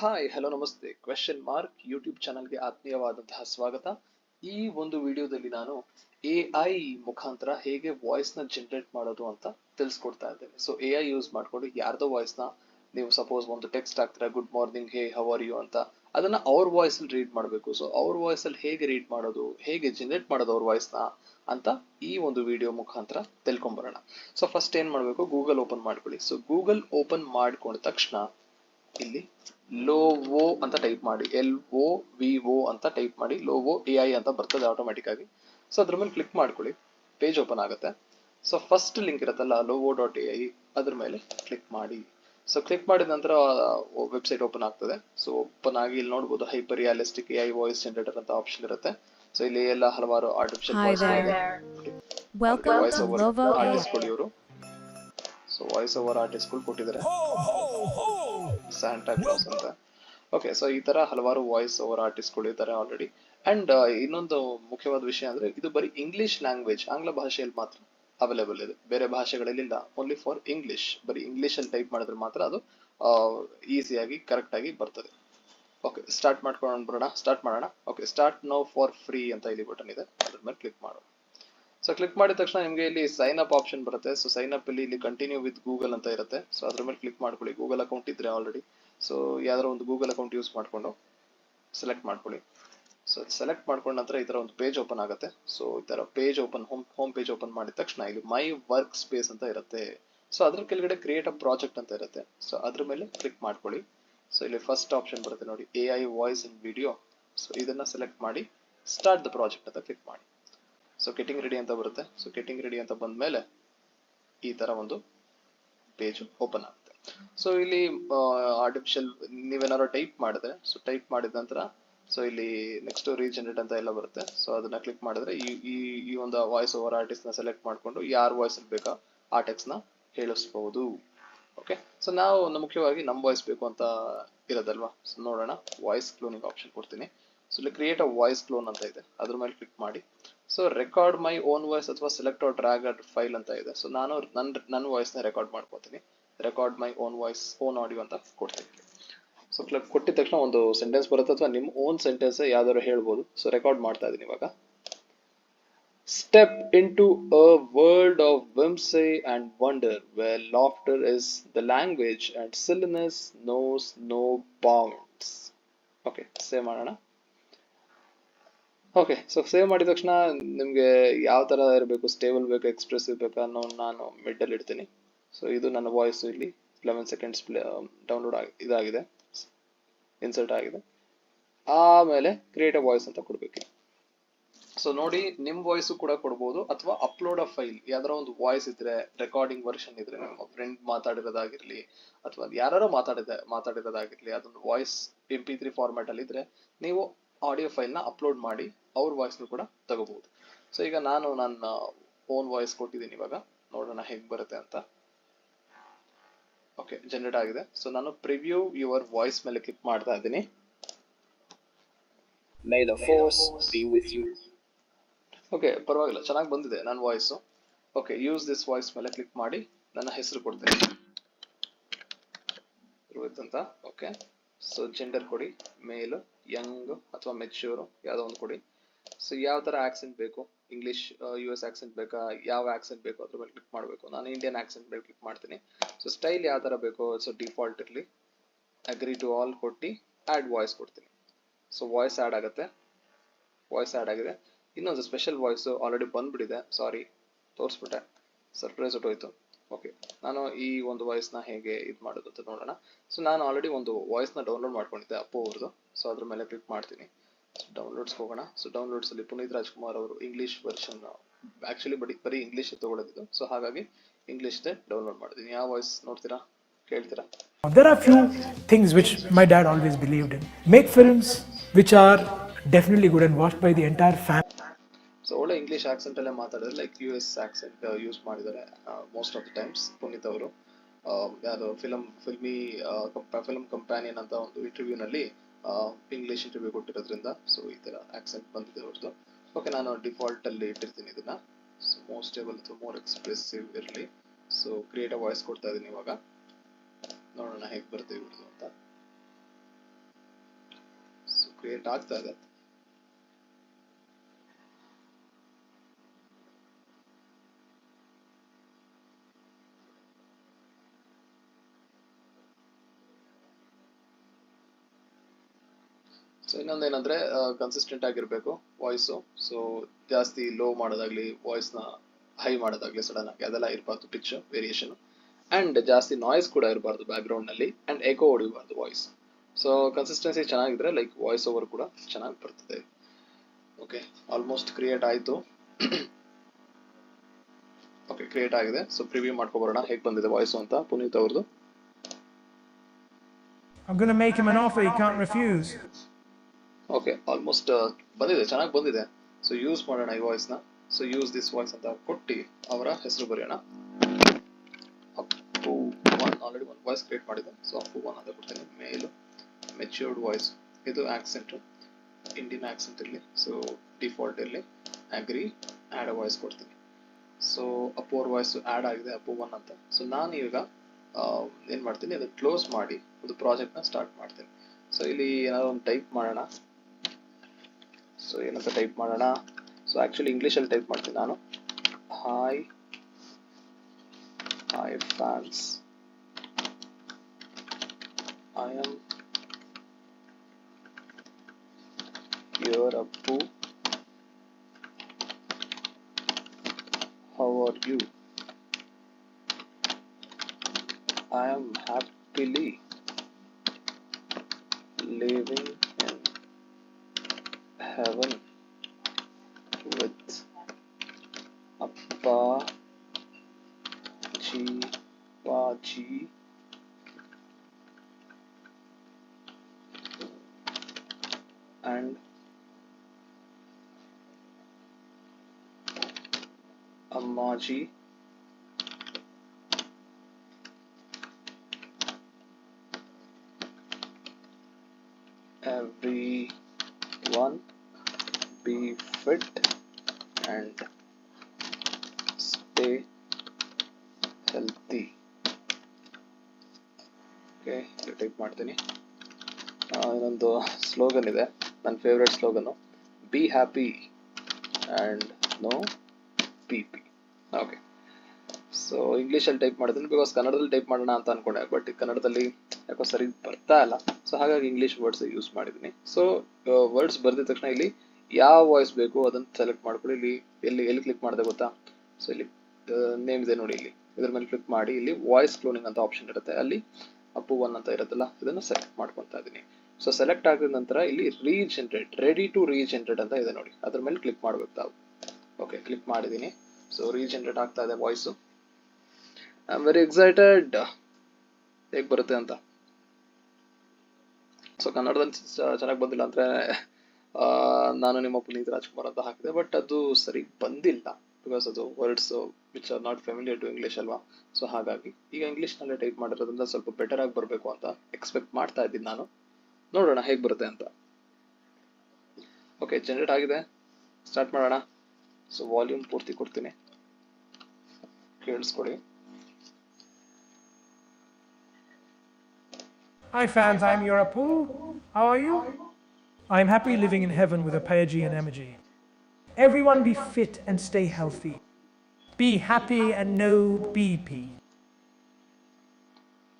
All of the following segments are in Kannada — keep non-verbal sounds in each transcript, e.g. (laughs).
ಹಾಯ್, ಹಲೋ, ನಮಸ್ತೆ. ಕ್ವೆಶನ್ ಮಾರ್ಕ್ ಯೂಟ್ಯೂಬ್ ಚಾನಲ್ಗೆ ಆತ್ಮೀಯವಾದಂತಹ ಸ್ವಾಗತ. ಈ ಒಂದು ವಿಡಿಯೋದಲ್ಲಿ ನಾನು ಎ ಐ ಮುಖಾಂತರ ಹೇಗೆ ವಾಯ್ಸ್ನ ಜನರೇಟ್ ಮಾಡೋದು ಅಂತ ತಿಳಿಸ್ಕೊಡ್ತಾ ಇದ್ದೇನೆ. ಸೊ ಎ ಐ ಯೂಸ್ ಮಾಡ್ಕೊಂಡು ಯಾರ್ದೋ ವಾಯ್ಸ್ನ ನೀವು ಸಪೋಸ್ ಒಂದು ಟೆಕ್ಸ್ಟ್ ಹಾಕ್ತೀರಾ good morning hey how are you ಅಂತ. ಅದನ್ನ ಅವ್ರ ವಾಯ್ಸ್ ಅಲ್ಲಿ ರೀಡ್ ಮಾಡಬೇಕು. ಸೊ ಅವ್ರ ವಾಯ್ಸ್ ಅಲ್ಲಿ ಹೇಗೆ ರೀಡ್ ಮಾಡೋದು, ಹೇಗೆ ಜನರೇಟ್ ಮಾಡೋದು ಅವ್ರ ವಾಯ್ಸ್ನ ಅಂತ ಈ ಒಂದು ವಿಡಿಯೋ ಮುಖಾಂತರ ತಿಳ್ಕೊಂಬರೋಣ. ಸೊ ಫಸ್ಟ್ ಏನ್ ಮಾಡಬೇಕು? ಗೂಗಲ್ ಓಪನ್ ಮಾಡ್ಕೊಳ್ಳಿ. ಸೊ ಗೂಗಲ್ ಓಪನ್ ಮಾಡ್ಕೊಂಡ ತಕ್ಷಣ ಇಲ್ಲಿ ಲೋವೋ ಅಂತ ಟೈಪ್ ಮಾಡಿ ಎಲ್ ಒ ವಿ ಓ ಅಂತ ಟೈಪ್ ಮಾಡಿ ಲೋವೋ ಎ ಐ ಅಂತ ಬರ್ತದೆ ಆಟೋಮೆಟಿಕ್ ಆಗಿ. ಸೊ ಅದ್ರ ಮೇಲೆ ಕ್ಲಿಕ್ ಮಾಡ್ಕೊಳ್ಳಿ ಪೇಜ್ ಓಪನ್ ಆಗುತ್ತೆ. ಸೊ ಫಸ್ಟ್ ಲಿಂಕ್ ಇರುತ್ತಲ್ಲ ಲೋವೋ ಡಾಟ್ ಎ ಐ ಅದ್ರ ಮೇಲೆ ಕ್ಲಿಕ್ ಮಾಡಿ. ಸೊ ಕ್ಲಿಕ್ ಮಾಡಿದ ನಂತರ ವೆಬ್ಸೈಟ್ ಓಪನ್ ಆಗ್ತದೆ. ಸೊ ಓಪನ್ ಆಗಿ ಇಲ್ಲಿ ನೋಡಬಹುದು hyper realistic A I voice generator ಅಂತ ಆಪ್ಷನ್ ಇರುತ್ತೆ. ಸೊ ಇಲ್ಲಿ ಎಲ್ಲ ಹಲವಾರು ಆರ್ಟಿಫಿಷಿಯಲ್ ವಾಯ್ಸ್ ಓವರ್. ಆರ್ಟಿಸ್ಟ್ಗಳು ಇವರು. ಸೊ ವಾಯ್ಸ್ ಓವರ್ ಆರ್ಟಿಸ್ಟ್ಗಳು ಕೊಟ್ಟಿದ್ದಾರೆ. ಸ್ಯಾಂಟಾ ಕ್ಲಾಸ್ ಅಂತ. ಓಕೆ ಸೊ ಈ ತರ ಹಲವಾರು ವಾಯ್ಸ್ ಓವರ್ ಆರ್ಟಿಸ್ಟ್ಗಳು ಇದ್ದಾರೆ ಆಲ್ರೆಡಿ ಅಂಡ್ ಇನ್ನೊಂದು ಮುಖ್ಯವಾದ ವಿಷಯ ಅಂದ್ರೆ ಇದು ಬರೀ ಇಂಗ್ಲಿಷ್ ಲ್ಯಾಂಗ್ವೇಜ್ ಆಂಗ್ಲ ಭಾಷೆಯಲ್ಲಿ ಮಾತ್ರ ಅವೈಲೇಬಲ್ ಇದೆ. ಬೇರೆ ಭಾಷೆಗಳಲ್ಲಿ ಇಲ್ಲ ಓನ್ಲಿ ಫಾರ್ ಇಂಗ್ಲಿಷ್ ಬರೀ ಇಂಗ್ಲಿಷ್ ಅಲ್ಲಿ ಟೈಪ್ ಮಾಡಿದ್ರೆ ಮಾತ್ರ ಅದು ಈಸಿಯಾಗಿ ಕರೆಕ್ಟ್ ಆಗಿ ಬರ್ತದೆ. ಓಕೆ ಸ್ಟಾರ್ಟ್ ಮಾಡ್ಕೊಂಡು ಬರೋಣ ಸ್ಟಾರ್ಟ್ ಮಾಡೋಣ. Okay start now for free ಅಂತ ಇಲ್ಲಿ ಬಟನ್ ಇದೆ ಅದ್ರ ಮೇಲೆ ಕ್ಲಿಕ್ ಮಾಡೋಣ. ಸೊ ಕ್ಲಿಕ್ ಮಾಡಿದ ತಕ್ಷಣ ನಿಮಗೆ ಇಲ್ಲಿ ಸೈನ್ ಅಪ್ ಆಪ್ಷನ್ ಬರುತ್ತೆ. ಸೊ ಸೈನ್ ಅಪ್ ಇಲ್ಲಿ ಇಲ್ಲಿ ಕಂಟಿನ್ಯೂ ವಿತ್ ಗೂಗಲ್ ಅಂತ ಇರುತ್ತೆ. ಸೊ ಅದ್ರ ಮೇಲೆ ಕ್ಲಿಕ್ ಮಾಡ್ಕೊಳ್ಳಿ. ಗೂಗಲ್ ಅಕೌಂಟ್ ಇದ್ರೆ ಆಲ್ರೆಡಿ ಸೊ ಯಾವ್ದಾರ ಒಂದು ಗೂಗಲ್ ಅಕೌಂಟ್ ಯೂಸ್ ಮಾಡ್ಕೊಂಡು ಸೆಲೆಕ್ಟ್ ಮಾಡ್ಕೊಳ್ಳಿ. ಸೊ ಸೆಲೆಕ್ಟ್ ಮಾಡ್ಕೊಂಡ ನಂತರ ಈ ತರ ಒಂದು ಪೇಜ್ ಓಪನ್ ಆಗುತ್ತೆ. ಸೊ ಈ ತರ page open home home page open ಮಾಡಿದ ತಕ್ಷಣ ಇಲ್ಲಿ ಮೈ ವರ್ಕ್ ಸ್ಪೇಸ್ ಅಂತ ಇರುತ್ತೆ. ಸೊ ಅದ್ರ ಕೆಳಗಡೆ ಕ್ರಿಯೇಟ್ ಅ ಪ್ರಾಜೆಕ್ಟ್ ಅಂತ ಇರುತ್ತೆ. ಸೊ ಅದ್ರ ಮೇಲೆ ಕ್ಲಿಕ್ ಮಾಡ್ಕೊಳ್ಳಿ. ಸೊ ಇಲ್ಲಿ ಫಸ್ಟ್ ಆಪ್ಷನ್ ಬರುತ್ತೆ ನೋಡಿ. A I voice in video so ಇದನ್ನ ಸೆಲೆಕ್ಟ್ ಮಾಡಿ ಸ್ಟಾರ್ಟ್ ದ ಪ್ರಾಜೆಕ್ಟ್ ಅಂತ ಕ್ಲಿಕ್ ಮಾಡಿ. ಸೊ ಗೆಟಿಂಗ್ ರೆಡಿ ಅಂತ ಬರುತ್ತೆ. ಸೊ ಗೆಟಿಂಗ್ ರೆಡಿ ಅಂತ ಬಂದ ಮೇಲೆ ಈ ತರ ಒಂದು ಪೇಜ್ ಓಪನ್ ಆಗುತ್ತೆ. ಸೊ ಇಲ್ಲಿ ಆರ್ಟಿಫಿಷಿಯಲ್ ನೀವೇನಾದ್ರು ಟೈಪ್ ಮಾಡಿದ್ರೆ ಸೊ ಟೈಪ್ ಮಾಡಿದ ನಂತರ ಸೊ ಇಲ್ಲಿ ನೆಕ್ಸ್ಟ್ ರೀಜನರೇಟ್ ಅಂತ ಎಲ್ಲ ಬರುತ್ತೆ. ಸೊ ಅದನ್ನ ಕ್ಲಿಕ್ ಮಾಡಿದ್ರೆ ಈ ಈ ಒಂದು ವಾಯ್ಸ್ ಓವರ್ ಆರ್ಟಿಸ್ಟ್ನ ಸೆಲೆಕ್ಟ್ ಮಾಡ್ಕೊಂಡು ಯಾರ ವಾಯ್ಸ್ ಬೇಕಾ ಆ ಟೆಕ್ಸ್ಟ್ನ ಹೇಳಿಸ್ಬಹುದು ಓಕೆ ಸೊ ನಾವು ಒಂದು ಮುಖ್ಯವಾಗಿ ನಮ್ಮ ವಾಯ್ಸ್ ಬೇಕು ಅಂತ ಇರೋದಲ್ವಾ? ಸೊ ನೋಡೋಣ. ವಾಯ್ಸ್ ಕ್ಲೋನಿಂಗ್ ಆಪ್ಷನ್ ಕೊಡ್ತೀನಿ. ಸೊ ಇಲ್ಲಿ ಕ್ರಿಯೇಟ್ ಅ ವಾಯ್ಸ್ ಕ್ಲೋನ್ ಅಂತ ಇದೆ. ಅದ್ರ ಮೇಲೆ ಕ್ಲಿಕ್ ಮಾಡಿ. So record my own voice ಅಥವಾ ಸೆಲೆಕ್ಟ್ ಔಟ್ ಡ್ರ್ಯಾಗ್ ಫೈಲ್ ಅಂತ ಇದೆ. ಸೊ ನಾನು ನನ್ನ ನನ್ನ ವಾಯ್ಸ್ನ ರೆಕಾರ್ಡ್ ಮಾಡ್ಕೋತೀನಿ. Record my own voice own audio ಅಂತ ಕೊಡ್ತೀನಿ. ಸೊ ಕೊಟ್ಟಿದ ತಕ್ಷಣ ಒಂದು ಸೆಂಟೆನ್ಸ್ ಬರುತ್ತೆ ಅಥವಾ ನಿಮ್ಮ ಓನ್ ಸೆಂಟೆನ್ಸ್ ಯಾವ್ದಾದ್ರು ಹೇಳ್ಬೋದು. ಸೊ ರೆಕಾರ್ಡ್ ಮಾಡ್ತಾ ಇದ್ದೀನಿ ಇವಾಗ. Step into a world of whimsy and wonder where laughter is the language and silliness knows no bounds okay save ಮಾಡೋಣ. ಓಕೆ ಸೊ ಸೇವ್ ಮಾಡಿದ ತಕ್ಷಣ ನಿಮಗೆ ಯಾವ ತರ ಇರಬೇಕು? ಸ್ಟೇಬಲ್ ಬೇಕು ಎಕ್ಸ್ಪ್ರೆಸಿವ್ ಬೇಕಾ ಅನ್ನೋ ನಾನು ಮಿಡ್ಡಲ್ಲಿ ಇಡ್ತೀನಿ. ಸೊ ಇದು ನನ್ನ ವಾಯ್ಸ್ ಇಲ್ಲಿ ಲೆವೆನ್ ಸೆಕೆಂಡ್ಸ್ ಡೌನ್ಲೋಡ್ ಆಗಿ, ಇದಾಗಿದೆ. ಇನ್ಸರ್ಟ್ ಆಗಿದೆ. ಆಮೇಲೆ ಕ್ರಿಯೇಟ್ ಅ ವಾಯ್ಸ್ ಅಂತ ಕೊಡ್ಬೇಕು. ಸೊ ನೋಡಿ, ನಿಮ್ ವಾಯ್ಸ್ ಕೂಡ ಕೊಡ್ಬೋದು. ಅಥವಾ ಅಪ್ಲೋಡ್ ಅ ಫೈಲ್ ಯಾವ್ದಾರ ಒಂದು ವಾಯ್ಸ್ ಇದ್ರೆ ರೆಕಾರ್ಡಿಂಗ್ ವರ್ಷನ್ ಇದ್ರೆ, ನಿಮ್ಮ ಫ್ರೆಂಡ್ ಮಾತಾಡಿರೋದಾಗಿರ್ಲಿ, ಅಥವಾ ಯಾರು ಮಾತಾಡಿದ, ಮಾತಾಡಿರೋದಾಗಿರ್ಲಿ, ಅದೊಂದು voice M P three format ಅಲ್ಲಿ ಇದ್ರೆ, ನೀವು ಆಡಿಯೋ ಫೈಲ್ನ ಅಪ್ಲೋಡ್ ಮಾಡಿ ಅವ್ರ ವಾಯ್ಸ್ ಕೂಡ ತಗೋಬಹುದು. ಸೊ ಈಗ ನಾನು ನನ್ನ ಓನ್ ವಾಯ್ಸ್ ಕೊಟ್ಟಿದ್ದೀನಿ ಇವಾಗ. ನೋಡೋಣ ಹೇಗ್ ಬರುತ್ತೆ ಅಂತ. ಓಕೆ ಜನರೇಟ್ ಆಗಿದೆ. ಸೊ ನಾನು ಪ್ರಿವ್ಯೂ ಯುವರ್ ವಾಯ್ಸ್ ಮೇಲೆ ಕ್ಲಿಕ್ ಮಾಡ್ತಾ ಇದ್ದೀನಿ. ಓಕೆ ಪರವಾಗಿಲ್ಲ. ಚೆನ್ನಾಗಿ ಬಂದಿದೆ ನನ್ನ voice okay use this voice ಮೇಲೆ ಕ್ಲಿಕ್ ಮಾಡಿ ನನ್ನ ಹೆಸರು ಕೊಡ್ತೀನಿ. ಅಂತ ಓಕೆ ಸೊ ಜೆಂಡರ್ ಕೊಡಿ ಮೇಲ್ ಯಂಗ್ ಅಥವಾ ಮೆಚ್ಯೂರು ಯಾವುದೋ ಒಂದು ಕೊಡಿ. ಸೊ ಯಾವ ಥರ ಆಕ್ಸೆಂಟ್ ಬೇಕು? ಇಂಗ್ಲಿಷ್ ಯು ಎಸ್ ಆಕ್ಸೆಂಟ್ ಬೇಕಾ? ಯಾವ ಆಕ್ಸೆಂಟ್ ಬೇಕು? ಅದ್ರ ಮೇಲೆ ಕ್ಲಿಕ್ ಮಾಡಬೇಕು. ನಾನು ಇಂಡಿಯನ್ ಆಕ್ಸೆಂಟ್ ಮೇಲೆ ಕ್ಲಿಕ್ ಮಾಡ್ತೀನಿ. ಸೊ ಸ್ಟೈಲ್ ಯಾವ ಥರ ಬೇಕು? ಸೊ ಡಿಫಾಲ್ಟ್ ಇರಲಿ. ಅಗ್ರಿ ಟು ಆಲ್ ಕೊಟ್ಟು ಆ್ಯಡ್ ವಾಯ್ಸ್ ಕೊಡ್ತೀನಿ. ಸೊ ವಾಯ್ಸ್ ಆ್ಯಡ್ ಆಗುತ್ತೆ. ವಾಯ್ಸ್ ಆ್ಯಡ್ ಆಗಿದೆ. ಇನ್ನೊಂದು ಸ್ಪೆಷಲ್ ವಾಯ್ಸ್ ಆಲ್ರೆಡಿ ಬಂದ್ಬಿಟ್ಟಿದೆ. ಸಾರಿ ತೋರಿಸ್ಬಿಟ್ಟೆ. ಸರ್ಪ್ರೈಸ್ ಹೊಟ್ಟೋಯ್ತು. ಓಕೆ ನಾನು ಈ ಒಂದು ವಾಯ್ಸ್ನ ಹೇಗೆ ಇದು ಮಾಡೋದು ಅಂತ ನೋಡೋಣ. ಸೊ ನಾನು ಆಲ್ರೆಡಿ ಒಂದು ವಾಯ್ಸ್ನ ಡೌನ್ಲೋಡ್ ಮಾಡ್ಕೊಂಡಿದ್ದೆ ಅಪ್ಪು ಅವ್ರದ್ದು ಸೊ ಅದ್ರ ಮೇಲೆ ಕ್ಲಿಕ್ ಮಾಡ್ತೀನಿ. ಡೌನ್ಲೋಡ್ಸ್ ಹೋಗೋಣ. ಸೊ ಡೌನ್ಲೋಡ್ಸ್ ಅಲ್ಲಿ ಪುನೀತ್ ರಾಜ್ಕುಮಾರ್ ಅವರು ಇಂಗ್ಲಿಷ್ ವರ್ಷನ್ ಆಕ್ಚುಲಿ ಬರೀ ಬರೀ ಇಂಗ್ಲಿಷ್ ತಗೊಳ್ಳೋದಿದ್ದು. ಸೊ ಹಾಗಾಗಿ ಇಂಗ್ಲಿಷ್ ಡೌನ್ಲೋಡ್ ಮಾಡಿದ್ದೀನಿ. ಯಾವ ವಾಯ್ಸ್ ನೋಡ್ತೀರಾ? ಕೇಳ್ತೀರಾ? There are few things which my dad always believed in make films which are definitely good and watched by the entire family. So ಒಳ್ಳೆ ಇಂಗ್ಲಿಷ್ ಆಕ್ಸೆಂಟ್ ಅಲ್ಲೇ ಮಾತಾಡಿದ್ರೆ like U S accent use ಮಾಡಿದ್ದಾರೆ most of the times Puneeth ಅವರು. ಯಾರು ಫಿಲಮ್ ಫಿಲ್ಮಿ ಫಿಲಮ್ ಕಂಪ್ಯಾನಿಯನ್ ಅಂತ ಒಂದು ಇಂಟರ್ವ್ಯೂನಲ್ಲಿ ಇಂಗ್ಲಿಷ್ ಇಂಟರ್ವ್ಯೂ ಕೊಟ್ಟಿರೋದ್ರಿಂದ ಸೊ ಈ ತರ ಆಕ್ಸೆಂಟ್ ಬಂದಿದೆ ಅವ್ರದ್ದು ಓಕೆ ನಾನು ಡಿಫಾಲ್ಟ್ ಅಲ್ಲಿ ಇಟ್ಟಿರ್ತೀನಿ ಇದನ್ನ. ಸೊ ಮೋಸ್ಟ್ ಸ್ಟೇಬಲ್ ಅಥವಾ ಮೋರ್ ಎಕ್ಸ್ಪ್ರೆಸಿವ್ ಇರಲಿ. ಸೊ ಕ್ರಿಯೇಟ್ ವಾಯ್ಸ್ ಕೊಡ್ತಾ ಇದೀನಿ ಇವಾಗ. ನೋಡೋಣ ಹೇಗೆ ಬರ್ತೀವಿ ಅಂತ. ಅಂತ ಕ್ರಿಯೇಟ್ ಆಗ್ತಾ ಇದೆ. ಸೊ ಇನ್ನೊಂದೇನಂದ್ರೆ ಕನ್ಸಿಸ್ಟೆಂಟ್ ಆಗಿರ್ಬೇಕು ವಾಯ್ಸು ಸೊ ಜಾಸ್ತಿ ಲೋ ಮಾಡೋದಾಗ್ಲಿ ವಾಯ್ಸ್ನ ಹೈ ಮಾಡೋದಾಗ್ಲಿ ಸಡನ್ ಆಗಿ ಅದೆಲ್ಲ ಇರಬಾರ್ದು ಪಿಚ್ ವೇರಿಯೇಷನ್ ಅಂಡ್ ಜಾಸ್ತಿ ನಾಯ್ಸ್ ಕೂಡ ಇರಬಾರ್ದು ಬ್ಯಾಕ್ ಗ್ರೌಂಡ್ನಲ್ಲಿ ಅಂಡ್ ಎಕೋ ಹೊಡಿಬಾರ್ದು ವಾಯ್ಸ್ ಸೊ ಕನ್ಸಿಸ್ಟೆನ್ಸಿ ಚೆನ್ನಾಗಿದ್ರೆ ಲೈಕ್ ವಾಯ್ಸ್ ಓವರ್ ಕೂಡ ಚೆನ್ನಾಗಿ ಬರ್ತದೆ. ಓಕೆ ಆಲ್ಮೋಸ್ಟ್ ಕ್ರಿಯೇಟ್ ಆಯ್ತು. (coughs) ಓಕೆ ಕ್ರಿಯೇಟ್ ಆಗಿದೆ. ಸೊ ಪ್ರಿವ್ಯೂ ಮಾಡ್ಕೊಬರೋಣ, ಹೇಗೆ ಬಂದಿದೆ ವಾಯ್ಸ್ ಅಂತ, ಪುನೀತ್ ಅವ್ರದ್ದು I'm going to make him an offer he can't refuse. Okay almost ಬಂದಿದೆ, ಚೆನ್ನಾಗಿ ಬಂದಿದೆ. ಸೊ ಯೂಸ್ ಮಾಡೋಣ ಈ ವಾಯ್ಸ್ನ ಸೊ ಯೂಸ್ ದಿಸ್ ವಾಯ್ಸ್ ಅಂತ ಕೊಟ್ಟು ಅವರ ಹೆಸರು ಬರೆಯೋಣ. ಅಪ್ಪು ಒನ್ ಆಲ್ರೆಡಿ ಒಂದು ವಾಯ್ಸ್ ಕ್ರಿಯೇಟ್ ಮಾಡಿದೆ. ಸೊ ಅಪ್ಪು ಒನ್ ಅಂತ ಕೊಡ್ತೀನಿ. ಮೇಲು ಮೆಚ್ಯೂರ್ಡ್ ವಾಯ್ಸ್ ಇದು ಆಕ್ಸೆಂಟ್ ಇಂಡಿಯನ್ ಆಕ್ಸೆಂಟ್ ಇರಲಿ ಸೊ ಡಿಫಾಲ್ಟ್ ಇರಲಿ ಅಗ್ರಿ ಆ್ಯಡ್ ವಾಯ್ಸ್ ಕೊಡ್ತೀನಿ. ಸೊ ಅಪ್ಪು ಅವ್ರ ವಾಯ್ಸ್ ಆ್ಯಡ್ ಆಗಿದೆ ಅಪ್ಪು ಒನ್ ಅಂತ. ಸೊ ನಾನು ಈಗ ಏನು ಮಾಡ್ತೀನಿ? ಅದು ಕ್ಲೋಸ್ ಮಾಡಿ ಒಂದು ಪ್ರಾಜೆಕ್ಟ್ನ ಸ್ಟಾರ್ಟ್ ಮಾಡ್ತೀನಿ. ಸೊ ಇಲ್ಲಿ ಏನಾದ್ರು ಒಂದು ಟೈಪ್ ಮಾಡೋಣ. ಸೊ ಏನಂತ ಟೈಪ್ ಮಾಡೋಣ. ಸೊ ಆ್ಯಕ್ಚುಲಿ ಇಂಗ್ಲೀಷಲ್ಲಿ ಟೈಪ್ ಮಾಡ್ತೀನಿ ನಾನು. Hi hi fans I am here Appu how are you I am happily living in heaven with Appa Ji Baji and Ammaji stay healthy. Okay type ಮಾಡ್ತೀನಿ. ಇನ್ನೊಂದು ಸ್ಲೋಗನ್ ಇದೆ. ನನ್ನ favourite slogan be happy and no P P okay so ಇಂಗ್ಲೀಷಲ್ಲಿ ಟೈಪ್ ಮಾಡಿದ್ದೀನಿ ಬಿಕಾಸ್ ಕನ್ನಡದಲ್ಲಿ ಟೈಪ್ ಮಾಡೋಣ ಅಂತ ಅನ್ಕೊಂಡೆ. ಬಟ್ ಕನ್ನಡದಲ್ಲಿ ಯಾಕೋ ಸರಿ ಬರ್ತಾ ಇಲ್ಲ. ಸೊ ಹಾಗಾಗಿ ಇಂಗ್ಲೀಷ್ ವರ್ಡ್ಸ್ ಯೂಸ್ ಮಾಡಿದ್ದೀನಿ. ಸೊ ವರ್ಡ್ಸ್ ಬರೆದ ತಕ್ಷಣ ಇಲ್ಲಿ ಯಾವ ವಾಯ್ಸ್ ಬೇಕು ಅದನ್ನು ಸೆಲೆಕ್ಟ್ ಮಾಡ್ಕೊಳ್ಳಿ. ಇಲ್ಲಿ ಎಲ್ಲಿ ಎಲ್ಲಿ ಕ್ಲಿಕ್ ಮಾಡಿದೆ ಗೊತ್ತಾ? ಸೊ ಇಲ್ಲಿ ನೇಮ್ ಇದೆ ನೋಡಿ ಇಲ್ಲಿ. ಇದ್ರ ಮೇಲೆ ಕ್ಲಿಕ್ ಮಾಡಿ, ಇಲ್ಲಿ ವಾಯ್ಸ್ ಕ್ಲೋನಿಂಗ್ ಅಂತ ಆಪ್ಷನ್ ಇರುತ್ತೆ. ಅಲ್ಲಿ ಅಪ್ಪು ಒನ್ ಅಂತ ಇರುತ್ತಲ್ಲ, ಇದನ್ನು ಸೆಲೆಕ್ಟ್ ಮಾಡ್ಕೊತಾ ಇದೀನಿ ಸೊ ಸೆಲೆಕ್ಟ್ ಆಗಿದ ನಂತರ ಇಲ್ಲಿ ರೀಜನರೇಟ್ ರೆಡಿ ಟು ರೀಜನರೇಟ್ ಅಂತ ಇದೆ ನೋಡಿ. ಅದ್ರ ಮೇಲೆ ಕ್ಲಿಕ್ ಮಾಡ್ಬೇಕು ತಾವು. ಓಕೆ ಕ್ಲಿಕ್ ಮಾಡಿದ್ದೀನಿ. ಸೊ ರೀಜನರೇಟ್ ಆಗ್ತಾ ಇದೆ ವಾಯ್ಸು ಐ ವೆರಿ ಎಕ್ಸೈಟೆಡ್ ಹೇಗ್ ಬರುತ್ತೆ ಅಂತ? ಸೊ ಕನ್ನಡದಲ್ಲಿ ಚೆನ್ನಾಗಿ ಬಂದಿಲ್ಲ ಅಂದ್ರೆ ನಾನು ನಿಮ್ಮ ಪುನೀತ್ ರಾಜ್ಕುಮಾರ್ ಅಂತ ಹಾಕಿದೆ ಬಟ್ ಅದು ಸರಿ ಬಂದಿಲ್ಲ. ಬಿಕಾಸ್ ಅದು words which are not familiar to English ಅಲ್ವಾ ಸೊ ಹಾಗಾಗಿ ಈಗ ಇಂಗ್ಲಿಷ್ ಇಂಗ್ಲೀಷ್ನಲ್ಲೇ ಟೈಪ್ ಮಾಡಿರೋದ್ರಿಂದ ಸ್ವಲ್ಪ ಬೆಟರ್ ಆಗಿ ಬರಬೇಕು ಅಂತ ಎಕ್ಸ್ಪೆಕ್ಟ್ ಮಾಡ್ತಾ ಇದ್ದೀನಿ ನಾನು ನೋಡೋಣ ಹೇಗೆ ಬರುತ್ತೆ ಅಂತ ಓಕೆ ಜನರೇಟ್ ಆಗಿದೆ ಸ್ಟಾರ್ಟ್ ಮಾಡೋಣ ಸೊ ವಾಲ್ಯೂಮ್ ಪೂರ್ತಿ ಕೊಡ್ತೀನಿ ಕೇಳಿಸ್ಕೊಡಿ Hi fans, I'm Yorapu. How are you? I'm happy living in heaven with Apayaji and Emoji. Everyone be fit and stay healthy. Be and no B P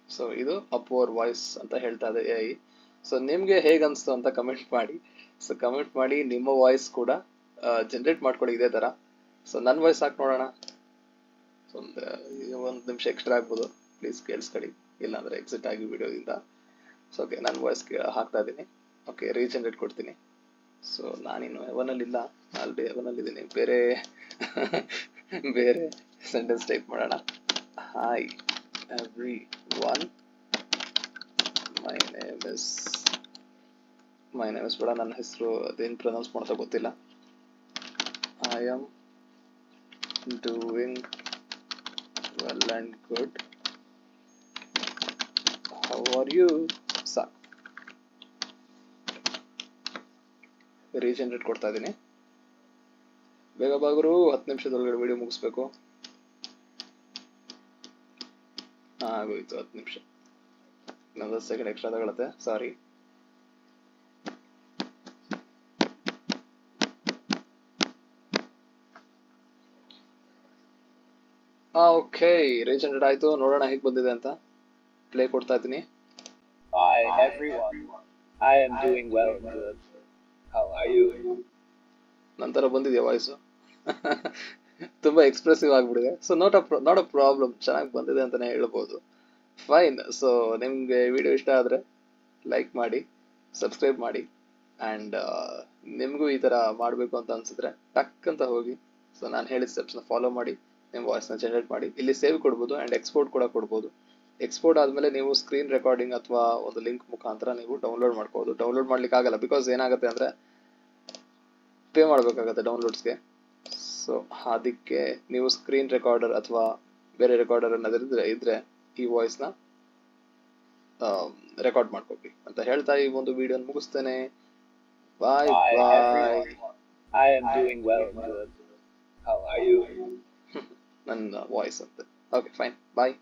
so ಇದು ಅಪೋರ್ ವಾಯ್ಸ್ ಅಂತ ಹೇಳ್ತಾ ಇದೆ ಎ ಐ ಸೊ ನಿಮ್ಗೆ ಹೇಗೆ ಅನ್ಸ್ತು ಅಂತ ಕಮೆಂಟ್ ಮಾಡಿ. ಸೊ ಕಮೆಂಟ್ ಮಾಡಿ ನಿಮ್ಮ ವಾಯ್ಸ್ ಕೂಡ ಜನರೇಟ್ ಮಾಡ್ಕೊಳ್ಳಿ ಇದೇ ತರ. ಸೊ ನನ್ನ ವಾಯ್ಸ್ ಹಾಕಿ ನೋಡೋಣ. ಒಂದು ಒಂದು ನಿಮಿಷ ಎಕ್ಸ್ಟ್ರಾ ಆಗ್ಬೋದು. ಪ್ಲೀಸ್ ಕೇಳಿಸ್ಕೊಳ್ಳಿ. ಇಲ್ಲಾಂದ್ರೆ ಎಕ್ಸಿಟ್ ಆಗಿ ವಿಡಿಯೋದಿಂದ ಸೊ ಓಕೆ ನನ್ನ ವಾಯ್ಸ್ ಹಾಕ್ತಾ ಇದ್ದೀನಿ. ಓಕೆ ರೀಜನರೇಟ್ ಕೊಡ್ತೀನಿ. ಸೊ ನಾನಿನ್ನು ಹೆವನಲ್ಲಿ ಇಲ್ಲ ಆಲ್ರೆಡಿ ಹೆವನಲ್ಲಿ ಇದ್ದೀನಿ ಬೇರೆ ಬೇರೆ ಸೆಂಟೆನ್ಸ್ ಟೈಪ್ ಮಾಡೋಣ. Hi everyone my name is my name is ಬೇಡ, ನನ್ನ ಹೆಸರು ಅದೇನು ಪ್ರೊನೌನ್ಸ್ ಮಾಡ್ತಾ ಗೊತ್ತಿಲ್ಲ. I am doing well and good how are you saw regenerate ಕೊಡ್ತಾ ಇದ್ದೀನಿ ಬೇಗ ಬಾಗರು ಹತ್ತು ನಿಮಿಷದೊಳಗಡೆ ವಿಡಿಯೋ ಮುಗಿಸ್ಬೇಕು. ಆಗೋಯ್ತು ಹತ್ತು ನಿಮಿಷ. ನಲ್ವತ್ತು ಸೆಕೆಂಡ್ ಎಕ್ಸ್ಟ್ರಾ ತಗೊಳತ್ತೆ ಸಾರಿ ಓಕೆ ರೇಂಜ್ ಹಂಡ್ರೆಡ್ ಆಯ್ತು. ನೋಡೋಣ ಹೇಗೆ ಬಂದಿದೆ ಅಂತ. ಪ್ಲೇ ಕೊಡ್ತಾ ಇದ್ದೀನಿ. Hi everyone. I am doing well how are you ನಂತರ ಬಂದಿದೆಯಾ ವಾಯ್ಸು (laughs) ತುಂಬಾ expressive ಆಗ್ಬಿಡಿದೆ so not a not a problem ಚೆನ್ನಾಗಿ ಬಂದಿದೆ ಅಂತಾನೆ ಹೇಳ್ಬೋದು. ಫೈನ್ ಸೊ ನಿಮ್ಗೆ ವಿಡಿಯೋ ಇಷ್ಟ ಆದ್ರೆ ಲೈಕ್ ಮಾಡಿ ಸಬ್ಸ್ಕ್ರೈಬ್ ಮಾಡಿ ಆ್ಯಂಡ್ ನಿಮಗೂ ಈ ಥರ ಮಾಡಬೇಕು ಅಂತ ಅನ್ಸಿದ್ರೆ ಟಕ್ ಅಂತ ಹೋಗಿ. ಸೊ ನಾನು ಹೇಳಿದ ಸ್ಟೆಪ್ಸ್ನ ಫಾಲೋ ಮಾಡಿ ನಿಮ್ಮ ವಾಯ್ಸ್ನ ಜನರೇಟ್ ಮಾಡಿ. ಇಲ್ಲಿ ಸೇವ್ ಕೊಡ್ಬೋದು ಆ್ಯಂಡ್ ಎಕ್ಸ್ಪೋರ್ಟ್ ಕೂಡ ಕೊಡ್ಬೋದು. ಎಕ್ಸ್ಪೋರ್ಟ್ ಆದಮೇಲೆ ನೀವು ಸ್ಕ್ರೀನ್ ರೆಕಾರ್ಡಿಂಗ್ ಅಥವಾ ಒಂದು ಲಿಂಕ್ ಮುಖಾಂತರ ನೀವು ಡೌನ್ಲೋಡ್ ಮಾಡ್ಕೋಬೋದು ಡೌನ್ಲೋಡ್ ಮಾಡ್ಲಿಕ್ಕೆ ಆಗಲ್ಲ ಬಿಕಾಸ್ ಏನಾಗುತ್ತೆ ಅಂದರೆ ಪೇ ಮಾಡಬೇಕಾಗತ್ತೆ ಡೌನ್ಲೋಡ್ಸ್ಗೆ ಸೊ ಅದಕ್ಕೆ ನೀವು ಸ್ಕ್ರೀನ್ ರೆಕಾರ್ಡರ್ ಅಥವಾ ಬೇರೆ ರೆಕಾರ್ಡರ್ ಅನ್ನೋದ್ರ ಇದ್ರೆ ಈ ವಾಯ್ಸ್ನ ರೆಕಾರ್ಡ್ ಮಾಡ್ಕೋಬೇಕು ಅಂತ ಹೇಳ್ತಾ ಈ ಒಂದು ವಿಡಿಯೋ ಮುಗಿಸ್ತೇನೆ. Bye bye I am doing well how are you? (laughs) ನನ್ನ ವಾಯ್ಸ್ ಅಂತ. ಓಕೆ ಫೈನ್ ಬಾಯ್